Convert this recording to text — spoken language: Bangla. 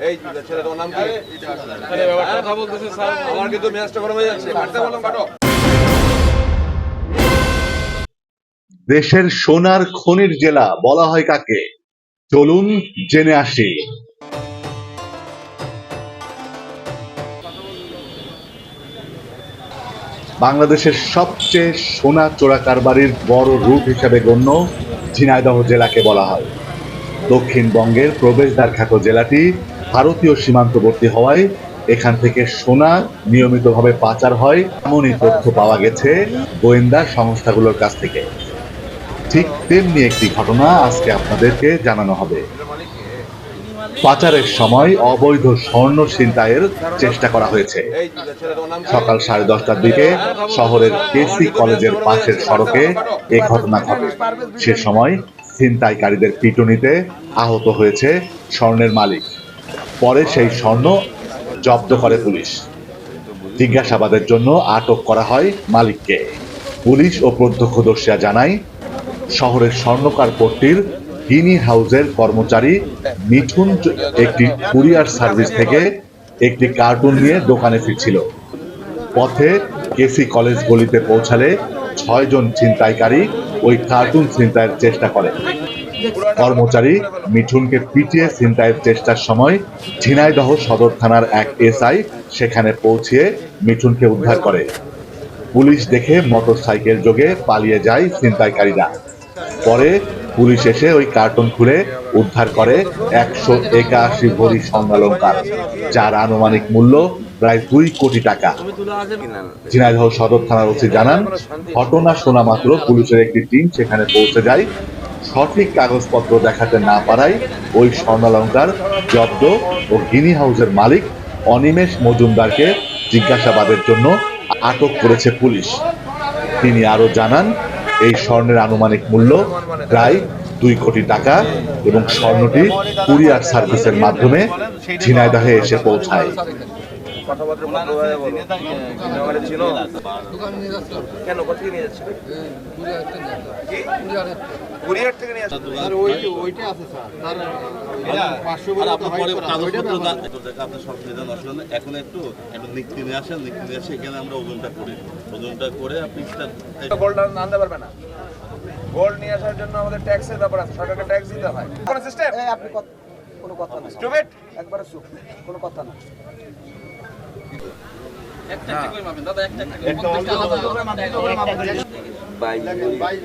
এই ছেলে তোমার নাম কি? কথা বলতেছে স্যার। আমার কিন্তু মেজাজটা গরম হয়ে যাচ্ছে। কাটতে বললাম কাটো দেশের সোনার খনির জেলা বলা হয় কাকে? চলুন জেনে আসি। বাংলাদেশের সবচেয়ে সোনা চোরা কারবারির বড় রূপ হিসাবে গণ্য ঝিনাইদহ জেলাকে বলা হয়। দক্ষিণবঙ্গের প্রবেশদ্বার খ্যাত জেলাটি ভারতীয় সীমান্তবর্তী হওয়ায় এখান থেকে সোনা নিয়মিতভাবে পাচার হয়, এমনই তথ্য পাওয়া গেছে গোয়েন্দা সংস্থাগুলোর কাছ থেকে। ঠিক তেমনি একটি ঘটনা আজকে আপনাদেরকে জানানো হবে। পাচারের সময় অবৈধ স্বর্ণ ছিনতাইয়ের চেষ্টা করা হয়েছে। সকাল সাড়ে দশটার দিকে শহরের কেসি কলেজের পাশের সড়কে এ ঘটনা ঘটে। সে সময় ছিনতাইকারীদের পিটুনিতে আহত হয়েছে স্বর্ণের মালিক। পরে সেই স্বর্ণ জব্দ করে পুলিশ। জিজ্ঞাসাবাদের জন্য আটক করা হয় মালিককে। পুলিশ ও প্রত্যক্ষদর্শীরা জানায়, শহরের স্বর্ণকার পট্টির গিনি হাউসের কর্মচারী মিঠুন একটি কুরিয়ার সার্ভিস থেকে একটি কার্টুন নিয়ে দোকানে ফিরছিল। পথে কেসি কলেজ গলিতে পৌঁছালে ছয়জন ছিনতাইকারী ওই কার্টুন ছিনতাইয়ের চেষ্টা করে। কর্মচারী মিঠুনকে পিটিয়ে ছিনতাইয়ের চেষ্টার সময় ঝিনাইদহ সদর থানার এক এসআই সেখানে পৌঁছিয়ে মিঠুনকে উদ্ধার করে। পুলিশ দেখে মোটরসাইকেল যোগে পালিয়ে যায় ছিনতাইকারীরা। পরে পুলিশ এসে ওই কার্টন খুলে উদ্ধার করে একশো একাশি ভরি স্বর্ণালঙ্কার যার আনুমানিক মূল্য প্রায় দুই কোটি টাকা। ঝিনাইদহ সদর থানার ওসি জানান ঘটনা শোনা মাত্র পুলিশের একটি টিম সেখানে পৌঁছে যায় সঠিক কাগজপত্র দেখাতে না পারায় ওই স্বর্ণালঙ্কার জব্দ ও গিনি হাউসের মালিক অনিমেষ মজুমদারকে জিজ্ঞাসাবাদের জন্য আটক করেছে পুলিশ। তিনি আরও জানান, এই স্বর্ণের আনুমানিক মূল্য প্রায় দুই কোটি টাকা এবং স্বর্ণটি কুরিয়ার সার্ভিসের মাধ্যমে ঝিনাইদহে এসে পৌঁছায়। কথাবার্তা ভালোভাবে বলো। আমার চিনো কেন কোথায় নিয়ে যাচ্ছে কি কুরিয়ার থেকে নিয়ে যাচ্ছে আর আপনার পরে কাগজপত্র দা- আপনার সব সুবিধা নষ্ট হলে এখন একটু একটু নিক্তি নিয়ে আসেন নিক্তি নিয়ে এসে এখানে আমরা ওজনটা করি ওজনটা করে আপনি গোল্ড আনতে পারবে না। গোল্ড নিয়ে আসার জন্য আমাদের ট্যাক্সের ব্যাপার আছে। সরকারকে ট্যাক্স দিতে হয়। কোন সিস্টেম এই আপনি কোনো কথা না স্টুপিড একবারে চুপ। কোনো কথা না। বাইশ